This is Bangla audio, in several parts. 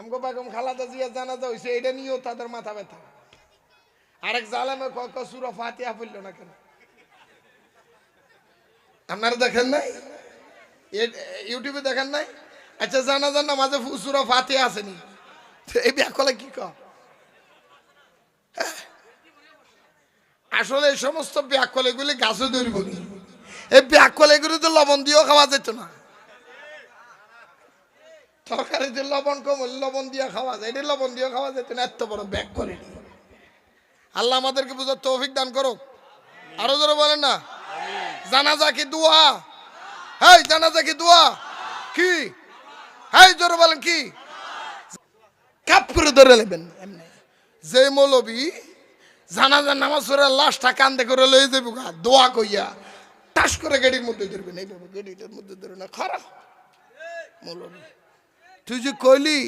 আমগো বেগম খালাদা জিয়া জানাজা হয়েছে এটা নিয়েও তাদের মাথা ব্যথা। আরেক জালেমে কয় সুরা ফাতিহা পড়ল না কেন? আপনারা দেখেন নাই? ইউটিউবে দেখেন নাই? আচ্ছা জানাজার নামাজে সুরা ফাতিহা আসেনি এই ব্যাকলে কি কয়? আসলে এই সমস্ত ব্যাকল এগুলি গাছে ধরব এই ব্যাকল এগুলি তো লবণ দিয়েও খাওয়া যেত না। তরকারিতে লবণ কম লবণ দিয়ে খাওয়া যায়। এটা লবণ দিয়ে খাওয়া যায় না এত বড় ব্যাগ করে। আল্লাহ আমাদেরকে বুঝার তৌফিক দান করো আরও জোরে বলেন না? জানাজা কি দোয়া? হেই, জানাজা কি দোয়া? কি? হেই, জোরে বলেন কি? কাপ করে ধরে নেবেন এমনি। যে মৌলবী জানাজার নামাজ পড়ে লাশটা কান্দে করে লয়ে যাব গা, দোয়া কইয়া। টাস করে গাড়ির মধ্যে ধরবেন, এইভাবে গাড়িটার মধ্যে ধরে না, খারাপ। মৌলবী। তুই যে কইলি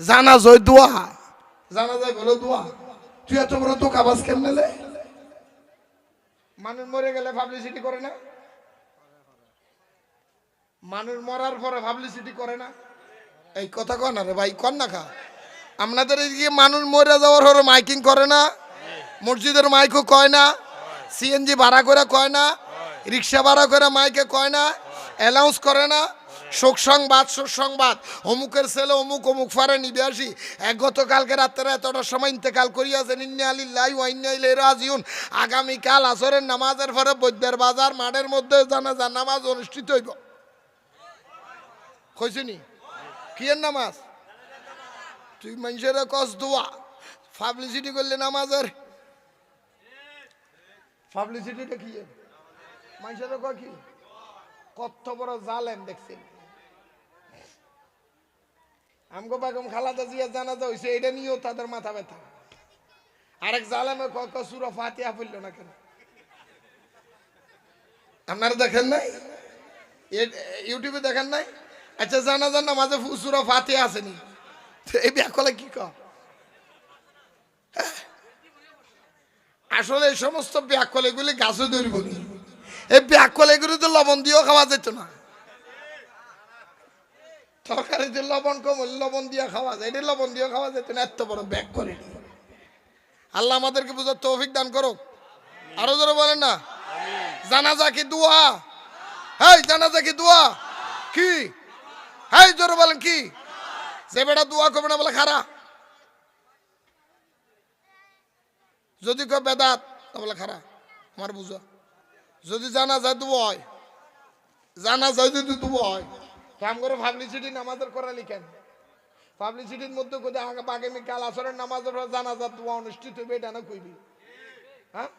জানা জয় দোয়া। জানা যায় বলো দোয়া। তুই এত বড় তো কাবাজ কেমনে লে? মানুষ মরে গেলে পাবলিসিটি করে না? মানুষ মরার পরে পাবলিসিটি করে না? এই কথা কন না রে ভাই, কন না খা। আপনাদের এদিকে মানুষ মরে যাওয়ার পরে মাইকিং করে না? মসজিদের মাইকও কয় না? সিএনজি ভাড়া করে কয় না? রিক্সা ভাড়া করে মাইকে কয় না? অ্যালাউন্স করে না? শোক সংবাদ শোক সংবাদ। অমুকের ছেলে অমুক অমুক ফারে নিবে আসি। এক গতকালকে রাত্রে এতটার সময় ইন্তেকাল করিয়াছেন ইন্না আলিল্লাহ ওয়াইন্না রাজিউন। আগামীকাল আসরের নামাজের পরে বৈদ্যের বাজার মাঠের মধ্যে জানাজার নামাজ অনুষ্ঠিত হইব। কইছিনি কিয়ের নামাজ? তুই মানুষের কস দোয়া। পাবলিসিটি করলে নামাজের। পাবলিসিটিটা কি মানুষের কি? কত বড় জালেম দেখছেন। আমগো বেগম খালাদা জিয়া জানাজা হয়েছে এটা নিয়েও তাদের মাথা ব্যথা। আরেক জালেমে কয় সুরা ফাতিহা পড়ল না কেন? আপনারা দেখেন নাই? ইউটিউবে দেখেন নাই? আচ্ছা জানাজার নামাজে সুরা ফাতিহা আসেনি। এই ব্যাকলে কি কয়? আসলে এই সমস্ত ব্যাকল এগুলি গাছে ধরব নি। এই ব্যাকল এগুলি তো লবণ দিয়েও খাওয়া যেত না। তরকারিতে লবণ কম লবণ দিয়ে খাওয়া যায়। এটা লবণ দিয়ে খাওয়া যেত না এত বড় ব্যাগ করে আল্লাহ আমাদেরকে বুঝার তৌফিক দান করো আরও জোরে বলেন না? জানাজা কি দোয়া? হেই, জানাজা কি দোয়া? কি? হেই, জোরে বলেন কি? যে বেটা দোয়া করবে না বলে খারা। যদি কেউ বেদাত তাহলে খারা। আমার বুঝো। যদি জানা যায় তবু হয় জানা যায় যদি তবু হয় কাম করে পাবলিসিটি নামাজের করা লিখেন। পাবলিসিটির মধ্যে কোথায় আগে আগামী কাল আসরের নামাজের পর জানা যা তোমা অনুষ্ঠিত হবে এটা না কইবি? হ্যাঁ?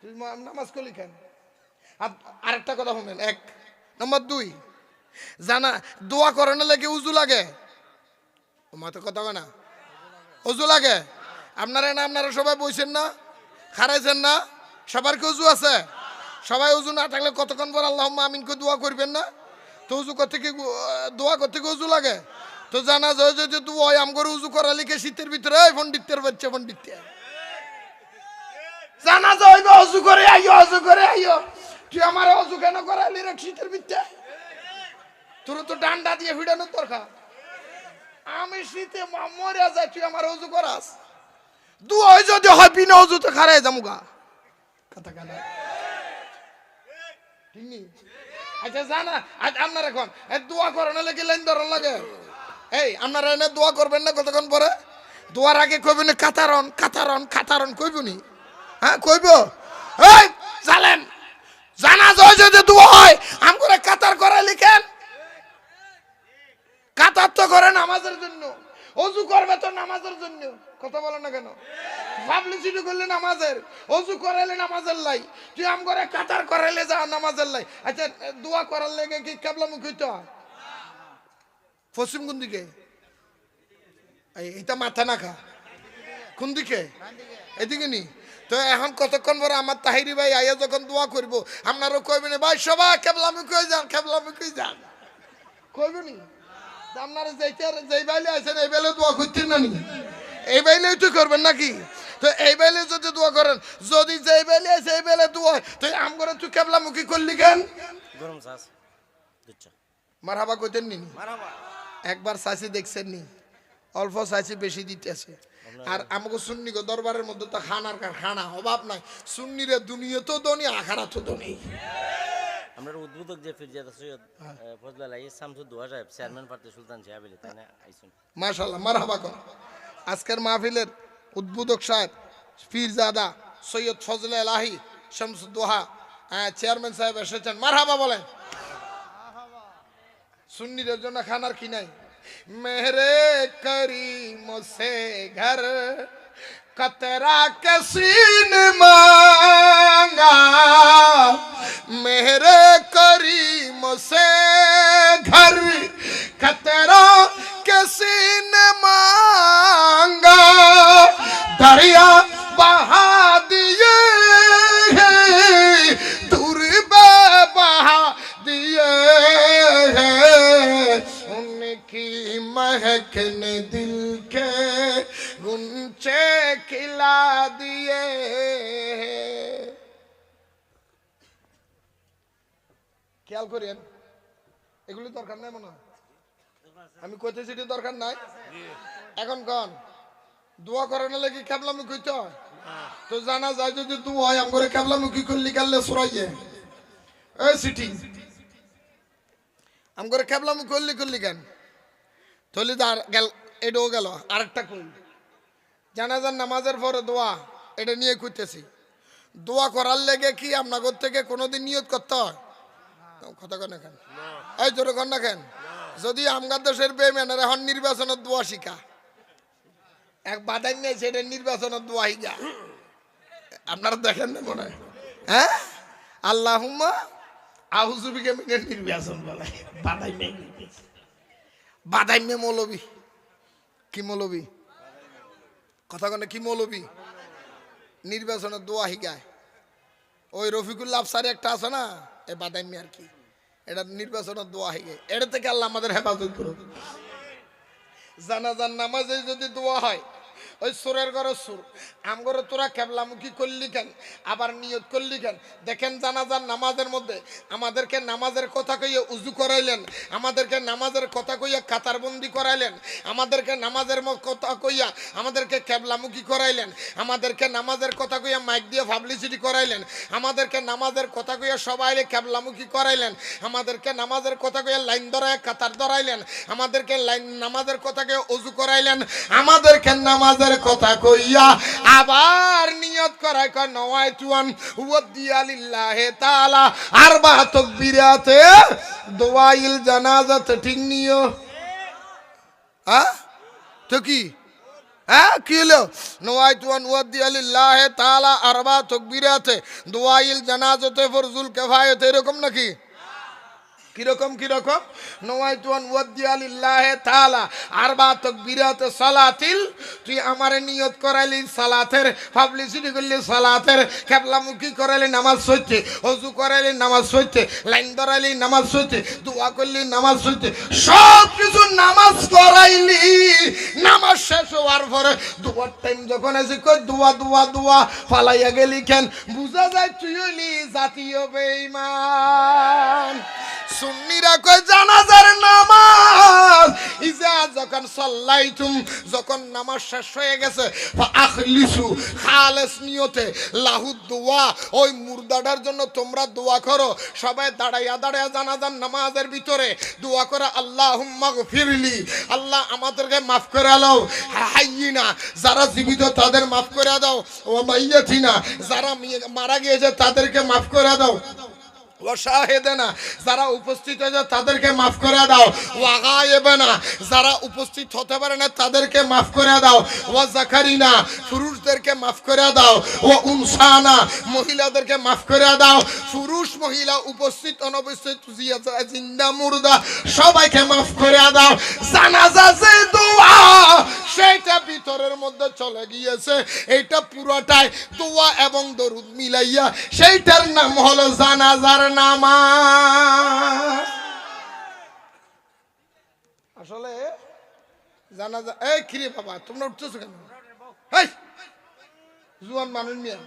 তুই নামাজ কো লিখেন? আর আরেকটা কথা শুনেন, এক। নম্বর দুই, জানা, দোয়া করানো লাগে উজু লাগে। মাথা কথা না। অজু লাগে। আপনারা না, আপনারা সবাই বইছেন না? খারাইছেন না? সবার কি উজু আছে? সবাই উজু না থাকলে কতক্ষণ পর আল্লাহ আমিনকে দোয়া করবেন না? তো উজু করতে কি দোয়া করতে কি উজু লাগে। তো জানা যায় যদি তু ওই আম করে উজু করা লিখে শীতের ভিতরে পণ্ডিতের বাচ্চা পণ্ডিত। জানা যায় অজু করে আইও অজু করে আইও তুই আমার অজু কেন করাইলি রে শীতের ভিতরে? তোর তো ডান্ডা দিয়ে ফিডানোর দরকার। আমি শীতে মরে যাই তুই আমার অজু করাস। দুই যদি হয়, বিনা অজুতে খারাই যামুগা। কথা কাটা। ঠিক? আচ্ছা জানা। আজ আপনার এখন। দোয়া করানো লাগে লাইন ধরান লাগে? এই, আপনারা এনে দোয়া করবেন না কতক্ষণ পরে? দোয়ার আগে কইবেন কাতারন কাতারন কাতারন কইবনি হ্যাঁ কইব? এই জালেম জানা যায় যদি দোয়া হয় আম করে কাতার করে লিখেন। কাতার তো করে নামাজের জন্য। অজু করবে তো নামাজের জন্য। কথা বলো না কেন? পাবলিসিটি করলে নামাজের, অজু করাইলে নামাজের লাই, তুই আম করে কাতার করাইলে যা নামাজের লাই। আচ্ছা দোয়া করার লেগে কি কেবলা মুখ হইতে? হয় পশ্চিম কোন দিকে? এটা মাথা না খা। কোন দিকে? এদিকে নি। তো এখন কতক্ষণ পরে আমার তাহিরি ভাই আইয়া যখন দোয়া করব, আপনারও কইবেন ভাই, সবাই কেবলামি কই যান কেবলামি কই যান। কইবনি আপনারা যেইটা যেই বাইলে আছেন, এই বাইলে দোয়া করতেন না নি? এই বাইলেই তো করবেন নাকি? তো এই বাইলে যদি দোয়া করেন যদি যেই বাইলে আছে এই বাইলে দোয়া হয়, তো আম করে তুই কেবলামুখী করলি কেন? গরম চাষ দুধ চা মার হাবা কইতেন নি? একবার চাষি দেখছেন নি? অল্প চাইছি বেশি দিতেছে। আর আমাকে সুন্নিগো দরবারের মধ্যে তো খানার কার খানা অভাব নাই। সুন্নিরে দুনিয়া তো দনি আখারা তো দনি আমরা উদ্বোধক যে ফিরজাদা সৈয়দ ফজলাল আই শামসুদ দোয়া সাহেব চেয়ারম্যান প্রার্থী সুলতান সাহেব তাই না? আইসুন। মাশাল্লাহ মারহাবা কর। আজকের মাহফিলের উদ্বোধক সাহেব, পীরজাদা সৈয়দ ফজলে আলাহি শামসুদ্দোহা চেয়ারম্যান সাহেব এসেছেন। মারহাবা বলেন। সুন্নিদের জন্য খানার কি নাই। মেহরে করিম সে ঘর, কতরা কসিন মেহরে করিম সে ঘর لیکن دل کے گنچے کھلا دیے খেয়াল করেন, এগুলি দরকার নাই মনে আমি কইতে সেটি দরকার নাই। এখন কন, দোয়া করার লাগি খেবলামি কইতে হয়? তো জানা যায় যদি তু হয়, আম করে খেবলামি কি করলি কাললে সরাইয়ে। এ সিটি, আম করে খেবলামি করলি করলি কেন? থলি তো আর গেল এটাও গেল। আরেকটা কই? জানাজার নামাজের পরে দোয়া এটা নিয়ে কইতেছি। দোয়া করার লেগে কি আপনার থেকে কোনোদিন নিয়ত করতে হয়? কথা কন কেন? এই জোরে কন না কেন? যদি আমগার দেশের বেমেনের এখন নির্বাচনের দোয়া শিখা। এক বাদাই নেই সেটা নির্বাচনের দোয়া শিখা। আপনারা দেখেন না মনে হয়? আল্লাহ আহুজুবিকে নির্বাচন বলে। বাদাই নেই। বাদাই মে মৌলবি। কি মৌলবি? কথা কনে, কি মৌলবি? নির্বাচনে দোয়া হিগায় ওই রফিকুল্লা আফসারে একটা আছে না, এ বাদাইমে আর কি। এটা নির্বাচনের দোয়া হয়ে গে এটা থেকে আল্লাহ আমাদের হেফাজত করুক। জানাজার নামাজে যদি দোয়া হয় ওই সুরের ঘরে সুর। আমগরে তোরা কেবলামুখী করলি কেন? আবার নিয়ত করলি কেন? দেখেন জানাজার নামাজের মধ্যে আমাদেরকে নামাজের কথা কইয়ে উজু করাইলেন, আমাদেরকে নামাজের কথা কইয়া কাতারবন্দি করাইলেন, আমাদেরকে নামাজের কথা কইয়া আমাদেরকে কেবলামুখী করাইলেন, আমাদেরকে নামাজের কথা কইয়া মাইক দিয়ে পাবলিসিটি করাইলেন, আমাদেরকে নামাজের কথা কইয়া সবাই কেবলামুখী করাইলেন, আমাদেরকে নামাজের কথা কইয়া লাইন ধরায় কাতার ধরাইলেন, আমাদেরকে লাইন নামাজের কথা কইয়া অজু করাইলেন, আমাদেরকে নামাজের কথা কইয়া আবার নিয়ত করাই কয় নওয়াই তুয়ান ওয়াদিয়া লিল্লাহি তাআলা। আরবা তাকবীরাতে দোয়াইল জানাজাত ঠিক নিও। হ্যাঁ? তো কি? তালা আরবা তকবিরাতে দোয়াইল জানাজতে ফরজুল কেফায়তে, এরকম নাকি? কীরকম কীরকম? তুই আমারে নিয়ত করাইলি করলি নামাজ করাইলি নামাজ লাইন ধরাইলি নামাজ করলি নামাজ সব কিছু নামাজ করাইলি নামাজ শেষ হওয়ার পরে দুয়ার টাইম যখন এসে কই দোয়া দোয়া দোয়া গেলি কেন? বুঝা যায় তুই জাতীয় বেঈমান। সুন্নিরা কই জানাজার নামাজ। ইজা যখন সাল্লাইতুম, যখন নামাজ শেষ হয়ে গেছে আখলিসু খালেস নিয়তে, লাহু দোয়া, ওই জন্য তোমরা দোয়া করো। সবাই দাঁড়াইয়া দাঁড়াইয়া জানাজার নামাজের ভিতরে দোয়া করে আল্লাহ ফিরলি আল্লাহ আমাদেরকে মাফ করে দাও। হাইয়িনা, যারা জীবিত তাদের মাফ করে দাও। ও মাইয়াথিনা যারা মারা গিয়েছে তাদেরকে মাফ করে দাও। যারা উপস্থিত হয়েছে তাদেরকে মাফ করে দাও। ওয়াগায়েবেনা, যারা উপস্থিত হতে পারে না তাদেরকে মাফ করে দাও। ওয়া জাকারিনা পুরুষদেরকে মাফ করে দাও। ও উনসানা মহিলাদেরকে মাফ করে দাও। পুরুষ, মহিলা উপস্থিত, অনুপস্থিত জিন্দা, মুর্দা, সবাইকে মাফ করে দাও। জানাজা যে দোয়া, সেটা ভিতরের মধ্যে চলে গিয়েছে। এটা পুরোটাই দোয়া এবং দরুদ মিলাইয়া, সেইটার নাম হলো জানাজার নামাজ। আসলে জানাজা এই কিরে বাবা তোমরা উঠতেছো কেন? জুয়ান মানুষ মিয়া।